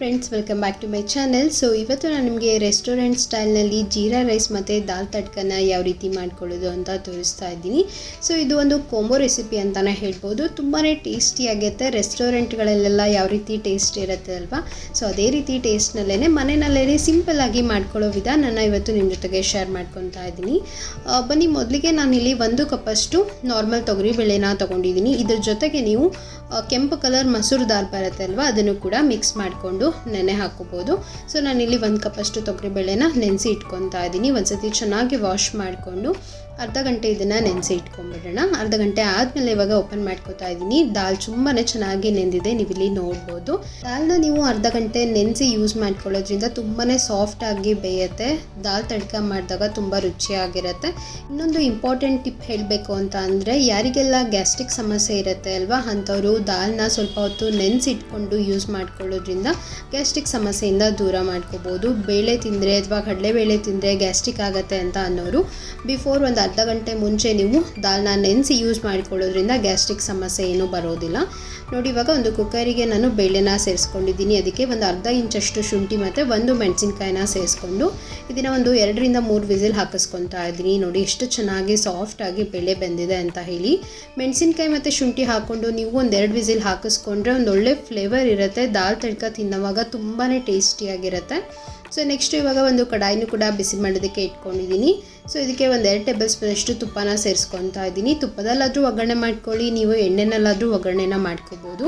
Friends welcome back to my channel so ಇವತ್ತು ನಾನು ನಿಮಗೆ ರೆಸ್ಟೋರೆಂಟ್ ಸ್ಟೈಲ್ನಲ್ಲಿ ಜೀರಾ ರೈಸ್ ಮತ್ತು ದಾಲ್ ತಡ್ಕನ ಯಾವ ರೀತಿ ಮಾಡ್ಕೊಳ್ಳೋದು ಅಂತ ತೋರಿಸ್ತಾ ಇದ್ದೀನಿ. ಸೊ ಇದು ಒಂದು ಕೋಂಬೋ ರೆಸಿಪಿ ಅಂತಲೇ ಹೇಳ್ಬೋದು. ತುಂಬಾ ಟೇಸ್ಟಿಯಾಗಿರುತ್ತೆ ರೆಸ್ಟೋರೆಂಟ್ಗಳಲ್ಲೆಲ್ಲ ಯಾವ ರೀತಿ ಟೇಸ್ಟ್ ಇರುತ್ತೆ ಅಲ್ವಾ? ಸೊ ಅದೇ ರೀತಿ ಟೇಸ್ಟ್ನಲ್ಲೇ ಮನೆಯಲ್ಲೇ ಆಗಿ ಮಾಡ್ಕೊಳ್ಳೋ ವಿಧಾನನ ಇವತ್ತು ನಿಮ್ಮ ಜೊತೆಗೆ ಶೇರ್ ಮಾಡ್ಕೊತಾ ಇದ್ದೀನಿ. ಬನ್ನಿ, ಮೊದಲಿಗೆ ನಾನಿಲ್ಲಿ ಒಂದು ಕಪ್ಪಷ್ಟು ನಾರ್ಮಲ್ ತೊಗರಿಬೇಳೆನ ತೊಗೊಂಡಿದ್ದೀನಿ. ಇದ್ರ ಜೊತೆಗೆ ನೀವು ಕೆಂಪು ಕಲರ್ ಮಸೂರು ದಾಲ್ ಬರುತ್ತೆ ಅಲ್ವಾ? ಅದನ್ನು ಕೂಡ ಮಿಕ್ಸ್ ಮಾಡಿಕೊಂಡು ನೆನೆ ಹಾಕೋಬೋದು. ಸೊ ನಾನಿಲ್ಲಿ ಒಂದು ಕಪ್ಪಷ್ಟು ತೊಗರಿಬೇಳೆನ ನೆನೆಸಿ ಇಟ್ಕೊತಾ ಇದ್ದೀನಿ. ಒಂದ್ಸತಿ ಚೆನ್ನಾಗಿ ವಾಶ್ ಮಾಡಿಕೊಂಡು ಅರ್ಧ ಗಂಟೆ ಇದನ್ನು ನೆನೆಸಿ ಇಟ್ಕೊಂಡ್ಬಿಡೋಣ. ಅರ್ಧ ಗಂಟೆ ಆದಮೇಲೆ ಇವಾಗ ಓಪನ್ ಮಾಡ್ಕೊತಾ ಇದ್ದೀನಿ. ದಾಲ್ ತುಂಬಾ ಚೆನ್ನಾಗಿ ನೆಂದಿದೆ. ನೀವು ಇಲ್ಲಿ ನೋಡ್ಬೋದು. ದಾಲ್ನ ನೀವು ಅರ್ಧ ಗಂಟೆ ನೆನೆಸಿ ಯೂಸ್ ಮಾಡ್ಕೊಳ್ಳೋದ್ರಿಂದ ತುಂಬಾ ಸಾಫ್ಟಾಗಿ ಬೇಯುತ್ತೆ. ದಾಲ್ ತಡ್ಕ ಮಾಡಿದಾಗ ತುಂಬ ರುಚಿಯಾಗಿರುತ್ತೆ. ಇನ್ನೊಂದು ಇಂಪಾರ್ಟೆಂಟ್ ಟಿಪ್ ಹೇಳಬೇಕು ಅಂತ ಅಂದರೆ, ಯಾರಿಗೆಲ್ಲ ಗ್ಯಾಸ್ಟ್ರಿಕ್ ಸಮಸ್ಯೆ ಇರುತ್ತೆ ಅಲ್ವಾ, ಅಂಥವರು ದಾಲ್ನ ಸ್ವಲ್ಪ ಹೊತ್ತು ನೆನೆಸಿಟ್ಕೊಂಡು ಯೂಸ್ ಮಾಡ್ಕೊಳ್ಳೋದ್ರಿಂದ ಗ್ಯಾಸ್ಟ್ರಿಕ್ ಸಮಸ್ಯೆಯಿಂದ ದೂರ ಮಾಡ್ಕೋಬೋದು. ಬೇಳೆ ತಿಂದರೆ ಅಥವಾ ಕಡಲೆಬೇಳೆ ತಿಂದರೆ ಗ್ಯಾಸ್ಟ್ರಿಕ್ ಆಗುತ್ತೆ ಅಂತ ಅನ್ನೋರು ಬಿಫೋರ್ ಒಂದು ಅರ್ಧ ಗಂಟೆ ಮುಂಚೆ ನೀವು ದಾಲ್ನ ನೆನೆಸಿ ಯೂಸ್ ಮಾಡ್ಕೊಳ್ಳೋದ್ರಿಂದ ಗ್ಯಾಸ್ಟ್ರಿಕ್ ಸಮಸ್ಯೆ ಏನೂ ಬರೋದಿಲ್ಲ. ನೋಡಿ, ಇವಾಗ ಒಂದು ಕುಕ್ಕರಿಗೆ ನಾನು ಬೇಳೆನ ಸೇರಿಸ್ಕೊಂಡಿದ್ದೀನಿ. ಅದಕ್ಕೆ ಒಂದು ಅರ್ಧ ಇಂಚಷ್ಟು ಶುಂಠಿ ಮತ್ತು ಒಂದು ಮೆಣಸಿನ್ಕಾಯಿನ ಸೇರಿಸ್ಕೊಂಡು ಇದನ್ನು ಒಂದು ಎರಡರಿಂದ ಮೂರು ವಿಸಿಲ್ ಹಾಕಿಸ್ಕೊತಾ ಇದ್ದೀನಿ. ನೋಡಿ, ಎಷ್ಟು ಚೆನ್ನಾಗಿ ಸಾಫ್ಟಾಗಿ ಬೇಳೆ ಬೆಂದಿದೆ ಅಂತ ಹೇಳಿ. ಮೆಣಸಿನ್ಕಾಯಿ ಮತ್ತು ಶುಂಠಿ ಹಾಕ್ಕೊಂಡು ನೀವು ಒಂದೆರಡು ವಿಸಿಲ್ ಹಾಕಿಸ್ಕೊಂಡ್ರೆ ಒಂದು ಒಳ್ಳೆ ಫ್ಲೇವರ್ ಇರುತ್ತೆ. ದಾಲ್ ತಡ್ಕ ತಿನ್ನೋವಾಗ ತುಂಬಾ ಟೇಸ್ಟಿಯಾಗಿರುತ್ತೆ ಸೊ ನೆಕ್ಸ್ಟ್ ಇವಾಗ ಒಂದು ಕಡಾಯಿನೂ ಕೂಡ ಬಿಸಿ ಮಾಡೋದಕ್ಕೆ ಇಟ್ಕೊಂಡಿದ್ದೀನಿ. ಸೊ ಇದಕ್ಕೆ ಒಂದು ಎರಡು ಟೇಬಲ್ ಸ್ಪೂನಷ್ಟು ತುಪ್ಪನ ಸೇರಿಸ್ಕೊತಾ ಇದ್ದೀನಿ. ತುಪ್ಪದಲ್ಲಾದರೂ ಒಗ್ಗರಣೆ ಮಾಡ್ಕೊಳ್ಳಿ, ನೀವು ಎಣ್ಣೆನಲ್ಲಾದರೂ ಒಗ್ಗರಣೆನ ಮಾಡ್ಕೋಬೋದು.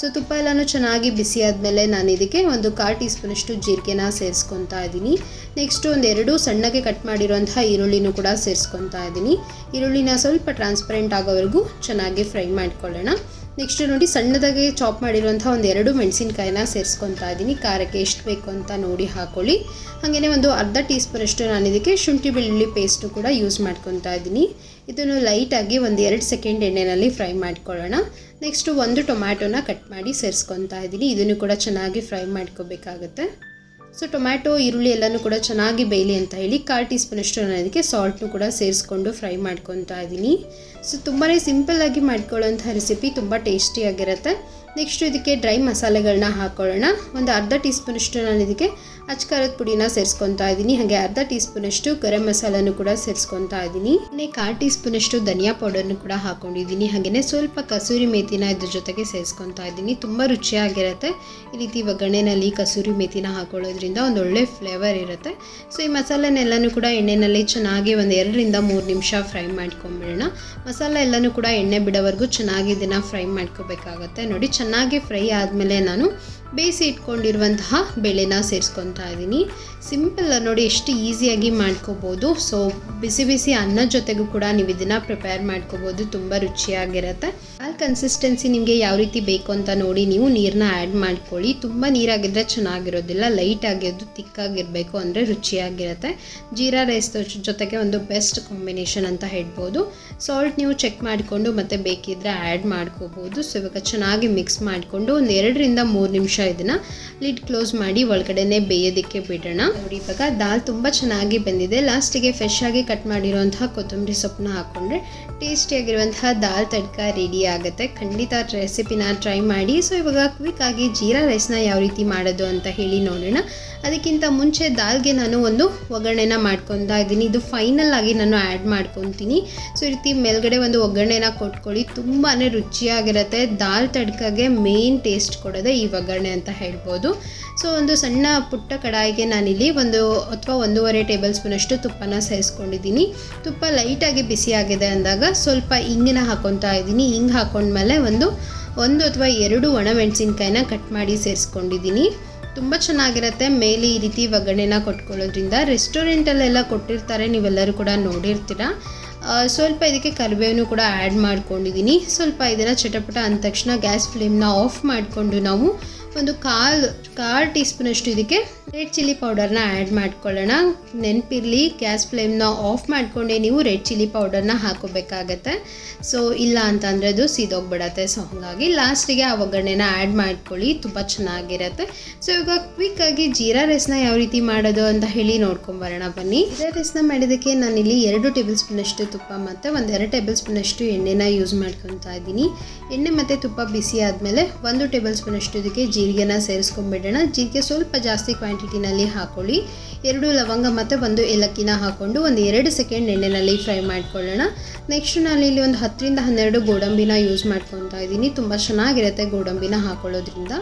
ಸೊ ತುಪ್ಪ ಎಲ್ಲನೂ ಚೆನ್ನಾಗಿ ಬಿಸಿ ಆದಮೇಲೆ ನಾನು ಇದಕ್ಕೆ ಒಂದು ಕಾಲು ಟೀ ಸ್ಪೂನಷ್ಟು ಜೀರಿಗೆನ ಸೇರಿಸ್ಕೊತಾ ಇದ್ದೀನಿ. ನೆಕ್ಸ್ಟು ಎರಡು ಸಣ್ಣಗೆ ಕಟ್ ಮಾಡಿರುವಂತಹ ಈರುಳ್ಳಿನೂ ಕೂಡ ಸೇರಿಸ್ಕೊತಾ ಇದ್ದೀನಿ. ಈರುಳ್ಳಿನ ಸ್ವಲ್ಪ ಟ್ರಾನ್ಸ್ಪರೆಂಟ್ ಆಗೋವರೆಗೂ ಚೆನ್ನಾಗಿ ಫ್ರೈ ಮಾಡ್ಕೊಳ್ಳೋಣ. ನೆಕ್ಸ್ಟ್ ನೋಡಿ, ಸಣ್ಣದಾಗಿ ಚಾಪ್ ಮಾಡಿರುವಂಥ ಒಂದು ಎರಡು ಮೆಣಸಿನ್ಕಾಯಿನ ಸೇರಿಸ್ಕೊತಾ ಇದ್ದೀನಿ. ಖಾರಕ್ಕೆ ಎಷ್ಟು ಬೇಕು ಅಂತ ನೋಡಿ ಹಾಕೊಳ್ಳಿ. ಹಾಗೆಯೇ ಒಂದು ಅರ್ಧ ಟೀ ಸ್ಪೂನಷ್ಟು ನಾನು ಇದಕ್ಕೆ ಶುಂಠಿ ಬೆಳ್ಳುಳ್ಳಿ ಪೇಸ್ಟು ಕೂಡ ಯೂಸ್ ಮಾಡ್ಕೊತಾ ಇದ್ದೀನಿ. ಇದನ್ನು ಲೈಟಾಗಿ ಒಂದು ಎರಡು ಸೆಕೆಂಡ್ ಎಣ್ಣೆಯಲ್ಲಿ ಫ್ರೈ ಮಾಡ್ಕೊಳ್ಳೋಣ. ನೆಕ್ಸ್ಟು ಒಂದು ಟೊಮ್ಯಾಟೊನ ಕಟ್ ಮಾಡಿ ಸೇರಿಸ್ಕೊತಾ ಇದ್ದೀನಿ. ಇದನ್ನು ಕೂಡ ಚೆನ್ನಾಗಿ ಫ್ರೈ ಮಾಡ್ಕೋಬೇಕಾಗುತ್ತೆ. ಸೊ ಟೊಮ್ಯಾಟೊ ಈರುಳ್ಳಿ ಎಲ್ಲನೂ ಕೂಡ ಚೆನ್ನಾಗಿ ಬೇಯಲಿ ಅಂತ ಹೇಳಿ ಕಾಲು ಟೀ ಸ್ಪೂನಷ್ಟು ನಾನು ಅದಕ್ಕೆ ಸಾಲ್ಟ್ನು ಕೂಡ ಸೇರಿಸ್ಕೊಂಡು ಫ್ರೈ ಮಾಡ್ಕೊತಾ ಇದ್ದೀನಿ ಸೊ ತುಂಬಾ ಸಿಂಪಲ್ಲಾಗಿ ಮಾಡ್ಕೊಳ್ಳೋಂಥ ರೆಸಿಪಿ ತುಂಬ ಟೇಸ್ಟಿಯಾಗಿರುತ್ತೆ ನೆಕ್ಸ್ಟ್ ಇದಕ್ಕೆ ಡ್ರೈ ಮಸಾಲೆಗಳನ್ನ ಹಾಕ್ಕೊಳ್ಳೋಣ ಒಂದು ಅರ್ಧ ಟೀ ಸ್ಪೂನಷ್ಟು ನಾನು ಇದಕ್ಕೆ ಅಚ್ಕಾರದ ಪುಡಿನ ಸೇರಿಸ್ಕೊತಾ ಇದ್ದೀನಿ. ಹಾಗೆ ಅರ್ಧ ಟೀ ಸ್ಪೂನಷ್ಟು ಗರಂ ಮಸಾಲನು ಕೂಡ ಸೇರಿಸ್ಕೊತಾ ಇದ್ದೀನಿ. ಇನ್ನೇ ಕಾಲು ಟೀ ಸ್ಪೂನಷ್ಟು ಧನಿಯಾ ಪೌಡರ್ನು ಕೂಡ ಹಾಕೊಂಡಿದ್ದೀನಿ. ಹಾಗೆಯೇ ಸ್ವಲ್ಪ ಕಸೂರಿ ಮೇಥಿನ ಇದ್ರ ಜೊತೆಗೆ ಸೇರಿಸ್ಕೊತಾ ಇದ್ದೀನಿ. ತುಂಬ ರುಚಿಯಾಗಿರುತ್ತೆ. ಈ ರೀತಿ ಒಗ್ಗರಣೆನಲ್ಲಿ ಕಸೂರಿ ಮೇಥಿನ ಹಾಕೊಳ್ಳೋದ್ರಿಂದ ಒಂದು ಒಳ್ಳೆ ಫ್ಲೇವರ್ ಇರುತ್ತೆ. ಸೊ ಈ ಮಸಾಲೆನೆಲ್ಲನೂ ಕೂಡ ಎಣ್ಣೆನಲ್ಲಿ ಚೆನ್ನಾಗಿ ಒಂದು ಎರಡರಿಂದ ಮೂರು ನಿಮಿಷ ಫ್ರೈ ಮಾಡ್ಕೊಂಬಿಡೋಣ. ಮಸಾಲೆ ಎಲ್ಲನೂ ಕೂಡ ಎಣ್ಣೆ ಬಿಡೋವರೆಗೂ ಚೆನ್ನಾಗಿ ಇದನ್ನು ಫ್ರೈ ಮಾಡ್ಕೋಬೇಕಾಗತ್ತೆ. ನೋಡಿ, ಚೆನ್ನಾಗಿ ಫ್ರೈ ಆದಮೇಲೆ ನಾನು ಬೇಯಿಸಿ ಇಟ್ಕೊಂಡಿರುವಂತಹ ಬೆಳೆನ ಸೇರಿಸ್ಕೊತಾ ಇದ್ದೀನಿ. ಸಿಂಪಲ್ ನೋಡಿ ಎಷ್ಟು ಈಸಿಯಾಗಿ ಮಾಡ್ಕೋಬೋದು. ಸೊ ಬಿಸಿ ಬಿಸಿ ಅನ್ನ ಜೊತೆಗೂ ಕೂಡ ನೀವು ಇದನ್ನು ಪ್ರಿಪೇರ್ ಮಾಡ್ಕೋಬೋದು. ತುಂಬ ರುಚಿಯಾಗಿರುತ್ತೆ. ಕನ್ಸಿಸ್ಟೆನ್ಸಿ ನಿಮಗೆ ಯಾವ ರೀತಿ ಬೇಕು ಅಂತ ನೋಡಿ ನೀವು ನೀರನ್ನ ಆ್ಯಡ್ ಮಾಡ್ಕೊಳ್ಳಿ. ತುಂಬ ನೀರಾಗಿದ್ದರೆ ಚೆನ್ನಾಗಿರೋದಿಲ್ಲ ಲೈಟ್ ಆಗಿರೋದು ತಿಕ್ಕಾಗಿರಬೇಕು ಅಂದರೆ ರುಚಿಯಾಗಿರುತ್ತೆ. ಜೀರಾ ರೈಸ್ ಜೊತೆಗೆ ಒಂದು ಬೆಸ್ಟ್ ಕಾಂಬಿನೇಷನ್ ಅಂತ ಹೇಳ್ಬೋದು. ಸಾಲ್ಟ್ ನೀವು ಚೆಕ್ ಮಾಡಿಕೊಂಡು ಮತ್ತೆ ಬೇಕಿದ್ರೆ ಆ್ಯಡ್ ಮಾಡ್ಕೋಬೋದು. ಸೊ ಇವಾಗ ಚೆನ್ನಾಗಿ ಮಿಕ್ಸ್ ಮಾಡಿಕೊಂಡು ಒಂದು ಎರಡರಿಂದ ಮೂರು ನಿಮಿಷ ಇದನ್ನು ಲಿಡ್ ಕ್ಲೋಸ್ ಮಾಡಿ ಒಳಗಡೆನೆ ಬೇಯೋದಕ್ಕೆ ಬಿಡೋಣ. ನೋಡಿ, ಇವಾಗ ದಾಲ್ ತುಂಬ ಚೆನ್ನಾಗಿ ಬಂದಿದೆ. ಲಾಸ್ಟಿಗೆ ಫ್ರೆಶ್ ಆಗಿ ಕಟ್ ಮಾಡಿರುವಂತಹ ಕೊತ್ತಂಬರಿ ಸೊಪ್ಪನ್ನ ಹಾಕ್ಕೊಂಡ್ರೆ ಟೇಸ್ಟಿಯಾಗಿರುವಂತಹ ದಾಲ್ ತಡ್ಕ ರೆಡಿ ಆಗುತ್ತೆ. ಖಂಡಿತ ರೆಸಿಪಿನ ಟ್ರೈ ಮಾಡಿ. ಸೊ ಇವಾಗ ಕ್ವಿಕ್ ಆಗಿ ಜೀರಾ ರೈಸ್ನ ಯಾವ ರೀತಿ ಮಾಡೋದು ಅಂತ ಹೇಳಿ ನೋಡೋಣ. ಅದಕ್ಕಿಂತ ಮುಂಚೆ ದಾಲ್ಗೆ ನಾನು ಒಂದು ಒಗ್ಗರಣೆನ ಮಾಡ್ಕೊತಾ ಇದ್ದೀನಿ. ಇದು ಫೈನಲ್ ಆಗಿ ನಾನು ಆ್ಯಡ್ ಮಾಡ್ಕೊತೀನಿ. ಸೊ ಈ ರೀತಿ ಮೇಲ್ಗಡೆ ಒಂದು ಒಗ್ಗರಣೆನ ಕೊಟ್ಕೊಳ್ಳಿ. ತುಂಬಾ ರುಚಿಯಾಗಿರುತ್ತೆ. ದಾಲ್ ತಡ್ಕಗೆ ಮೇನ್ ಟೇಸ್ಟ್ ಕೊಡೋದೆ ಈ ಒಗ್ಗರಣೆ ಅಂತ ಹೇಳ್ಬೋದು. ಸೊ ಒಂದು ಸಣ್ಣ ಪುಟ್ಟ ಕಡಾಯಿಗೆ ನಾನಿಲ್ಲಿ ಒಂದು ಅಥವಾ ಒಂದೂವರೆ ಟೇಬಲ್ ಸ್ಪೂನಷ್ಟು ತುಪ್ಪನ ಸೇರಿಸ್ಕೊಂಡಿದ್ದೀನಿ. ತುಪ್ಪ ಲೈಟಾಗಿ ಬಿಸಿಯಾಗಿದೆ ಅಂದಾಗ ಸ್ವಲ್ಪ ಇಂಗಿನ ಹಾಕೊತಾ ಇದ್ದೀನಿ. ಹಿಂಗೆ ಹಾಕೊಂಡ್ಮೇಲೆ ಒಂದು ಒಂದು ಅಥವಾ ಎರಡು ಒಣಮೆಣಸಿನ್ಕಾಯಿನ ಕಟ್ ಮಾಡಿ ಸೇರಿಸ್ಕೊಂಡಿದ್ದೀನಿ. ತುಂಬ ಚೆನ್ನಾಗಿರುತ್ತೆ. ಮೇಲೆ ಈ ರೀತಿ ಒಗ್ಗರಣೆನ ಕೊಟ್ಕೊಳ್ಳೋದ್ರಿಂದ ರೆಸ್ಟೋರೆಂಟಲ್ಲೆಲ್ಲ ಕೊಟ್ಟಿರ್ತಾರೆ. ನೀವೆಲ್ಲರೂ ಕೂಡ ನೋಡಿರ್ತೀರ. ಸ್ವಲ್ಪ ಇದಕ್ಕೆ ಕರಿಬೇವನ್ನು ಕೂಡ ಆ್ಯಡ್ ಮಾಡ್ಕೊಂಡಿದ್ದೀನಿ. ಸ್ವಲ್ಪ ಇದನ್ನು ಚಟಪಟ ಅಂದ ತಕ್ಷಣ ಗ್ಯಾಸ್ ಫ್ಲೇಮ್ನ ಆಫ್ ಮಾಡಿಕೊಂಡು ನಾವು ಒಂದು ಕಾಲು ಕಾಲು ಟೀ ಸ್ಪೂನಷ್ಟು ಇದಕ್ಕೆ ರೆಡ್ ಚಿಲ್ಲಿ ಪೌಡರ್ನ ಆ್ಯಡ್ ಮಾಡ್ಕೊಳ್ಳೋಣ. ನೆನಪಿರಲಿ, ಗ್ಯಾಸ್ ಫ್ಲೇಮ್ನ ಆಫ್ ಮಾಡಿಕೊಂಡೇ ನೀವು ರೆಡ್ ಚಿಲ್ಲಿ ಪೌಡರ್ನ ಹಾಕೋಬೇಕಾಗತ್ತೆ. ಸೊ, ಇಲ್ಲ ಅಂತಂದರೆ ಅದು ಸೀದೋಗ್ಬಿಡತ್ತೆ. ಸೊ, ಹಾಗಾಗಿ ಲಾಸ್ಟಿಗೆ ಆ ಒಗ್ಗರಣೆನ ಆ್ಯಡ್ ಮಾಡ್ಕೊಳ್ಳಿ, ತುಂಬ ಚೆನ್ನಾಗಿರುತ್ತೆ. ಸೊ, ಇವಾಗ ಕ್ವಿಕ್ಕಾಗಿ ಜೀರಾ ರೈಸ್ನ ಯಾವ ರೀತಿ ಮಾಡೋದು ಅಂತ ಹೇಳಿ ನೋಡ್ಕೊಂಬರೋಣ ಬನ್ನಿ. ಜೀರಾ ರೈಸ್ನ ಮಾಡೋದಕ್ಕೆ ನಾನಿಲ್ಲಿ ಎರಡು ಟೇಬಲ್ ಸ್ಪೂನಷ್ಟು ತುಪ್ಪ ಮತ್ತು ಒಂದು ಎರಡು ಟೇಬಲ್ ಸ್ಪೂನಷ್ಟು ಎಣ್ಣೆನ ಯೂಸ್ ಮಾಡ್ಕೊತಾ ಇದ್ದೀನಿ. ಎಣ್ಣೆ ಮತ್ತು ತುಪ್ಪ ಬಿಸಿ ಆದಮೇಲೆ ಒಂದು ಟೇಬಲ್ ಸ್ಪೂನಷ್ಟು ಇದಕ್ಕೆ ಜೀರಿಗೆ ಜೀರಿಗೆನ ಸೇರಿಸ್ಕೊಂಡ್ಬಿಡೋಣ ಜೀರಿಗೆ ಸ್ವಲ್ಪ ಜಾಸ್ತಿ ಕ್ವಾಂಟಿಟಿನಲ್ಲಿ ಹಾಕೊಳ್ಳಿ. ಎರಡು ಲವಂಗ ಮತ್ತು ಒಂದು ಏಲಕ್ಕಿನ ಹಾಕ್ಕೊಂಡು ಒಂದು ಎರಡು ಸೆಕೆಂಡ್ ಎಣ್ಣೆಯಲ್ಲಿ ಫ್ರೈ ಮಾಡ್ಕೊಳ್ಳೋಣ. ನೆಕ್ಸ್ಟ್ ನಾನು ಇಲ್ಲಿ ಒಂದು ಹತ್ತರಿಂದ ಹನ್ನೆರಡು ಗೋಡಂಬಿನ ಯೂಸ್ ಮಾಡ್ಕೊತಾ ಇದ್ದೀನಿ ತುಂಬ ಚೆನ್ನಾಗಿರುತ್ತೆ ಗೋಡಂಬಿನ ಹಾಕೊಳ್ಳೋದ್ರಿಂದ.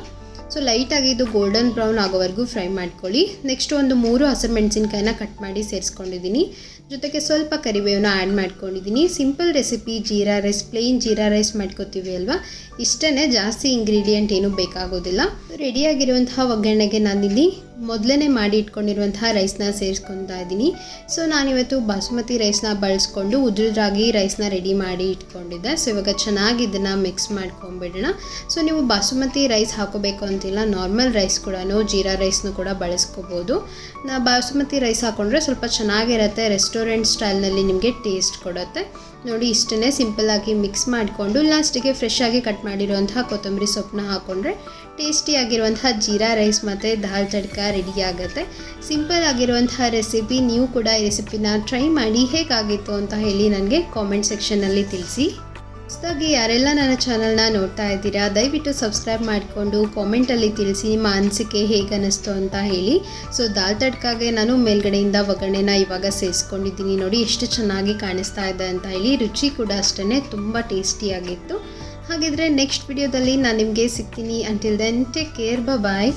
ಸೊ ಲೈಟಾಗಿ ಇದು ಗೋಲ್ಡನ್ ಬ್ರೌನ್ ಆಗೋವರೆಗೂ ಫ್ರೈ ಮಾಡ್ಕೊಳ್ಳಿ. ನೆಕ್ಸ್ಟ್ ಒಂದು ಮೂರು ಹಸಿರು ಮೆಣಸಿನ್ಕಾಯಿನ ಕಟ್ ಮಾಡಿ ಸೇರಿಸ್ಕೊಂಡಿದ್ದೀನಿ. ಜೊತೆಗೆ ಸ್ವಲ್ಪ ಕರಿಬೇವನ್ನ ಆ್ಯಡ್ ಮಾಡ್ಕೊಂಡಿದ್ದೀನಿ. Simple recipe jeera rice plain jeera rice ಮಾಡ್ಕೋತೀವಿ ಅಲ್ವಾ? ಇಷ್ಟೇ ಜಾಸ್ತಿ ಇಂಗ್ರೀಡಿಯೆಂಟ್ ಏನೂ ಬೇಕಾಗೋದಿಲ್ಲ. ರೆಡಿಯಾಗಿರುವಂತಹ ಒಗ್ಗರಣೆಗೆ ನಾನಿಲ್ಲಿ ಮೊದಲೇ ಮಾಡಿ ಇಟ್ಕೊಂಡಿರುವಂತಹ ರೈಸ್ನ ಸೇರಿಸ್ಕೊತಾ ಇದ್ದೀನಿ. ಸೊ ನಾನಿವತ್ತು ಬಾಸುಮತಿ ರೈಸ್ನ ಬಳಸ್ಕೊಂಡು ಉದ್ರದಾಗಿ ರೈಸ್ನ ರೆಡಿ ಮಾಡಿ ಇಟ್ಕೊಂಡಿದ್ದೆ. ಸೊ ಇವಾಗ ಚೆನ್ನಾಗಿ ಇದನ್ನು ಮಿಕ್ಸ್ ಮಾಡ್ಕೊಂಬಿಡೋಣ. ಸೊ ನೀವು ಬಾಸುಮತಿ ರೈಸ್ ಹಾಕೋಬೇಕು ಅಂತಿಲ್ಲ. ನಾರ್ಮಲ್ ರೈಸ್ ಕೂಡ ಜೀರಾ ರೈಸ್ನು ಕೂಡ ಬಳಸ್ಕೋಬೋದು. ನಾ ಬಾಸುಮತಿ ರೈಸ್ ಹಾಕೊಂಡ್ರೆ ಸ್ವಲ್ಪ ಚೆನ್ನಾಗಿರುತ್ತೆ. ರೆಸ್ಟೋರೆಂಟ್ ಸ್ಟೈಲ್ನಲ್ಲಿ ನಿಮಗೆ ಟೇಸ್ಟ್ ಕೊಡುತ್ತೆ. ನೋಡಿ, ಇಷ್ಟನ್ನೇ ಸಿಂಪಲ್ಲಾಗಿ ಮಿಕ್ಸ್ ಮಾಡಿಕೊಂಡು ಲಾಸ್ಟಿಗೆ ಫ್ರೆಶ್ ಆಗಿ ಕಟ್ ಮಾಡಿರುವಂತಹ ಕೊತ್ತಂಬರಿ ಸೊಪ್ಪನ್ನ ಹಾಕ್ಕೊಂಡ್ರೆ ಟೇಸ್ಟಿಯಾಗಿರುವಂತಹ ಜೀರಾ ರೈಸ್ ಮತ್ತು ದಾಲ್ ತಡ್ಕ ರೆಡಿ ಆಗುತ್ತೆ. ಸಿಂಪಲ್ ಆಗಿರುವಂತಹ ರೆಸಿಪಿ ನೀವು ಕೂಡ ಈ ರೆಸಿಪಿನ ಟ್ರೈ ಮಾಡಿ ಹೇಗಾಗಿತ್ತು ಅಂತ ಹೇಳಿ ನನಗೆ ಕಾಮೆಂಟ್ ಸೆಕ್ಷನಲ್ಲಿ ತಿಳಿಸಿ. ಹೊಸದಾಗಿ ಯಾರೆಲ್ಲ ನನ್ನ ಚಾನಲ್ನ ನೋಡ್ತಾ ಇದ್ದೀರಾ, ದಯವಿಟ್ಟು ಸಬ್ಸ್ಕ್ರೈಬ್ ಮಾಡಿಕೊಂಡು ಕಾಮೆಂಟಲ್ಲಿ ತಿಳಿಸಿ ನಿಮ್ಮ ಅನಿಸಿಕೆ ಹೇಗೆ ಅನ್ನಿಸ್ತು ಅಂತ ಹೇಳಿ. ಸೊ ದಾಲ್ ತಡ್ಕಾಗೆ ನಾನು ಮೇಲ್ಗಡೆಯಿಂದ ಒಗ್ಗರಣೆನ ಇವಾಗ ಸೇರಿಸ್ಕೊಂಡಿದ್ದೀನಿ. ನೋಡಿ, ಎಷ್ಟು ಚೆನ್ನಾಗಿ ಕಾಣಿಸ್ತಾ ಇದೆ ಅಂತ ಹೇಳಿ. ರುಚಿ ಕೂಡ ಅಷ್ಟೇ ತುಂಬ ಟೇಸ್ಟಿಯಾಗಿತ್ತು. ಹಾಗಿದ್ರೆ ನೆಕ್ಸ್ಟ್ ವಿಡಿಯೋದಲ್ಲಿ ನಾನು ನಿಮಗೆ ಸಿಗ್ತೀನಿ. Until then take care bye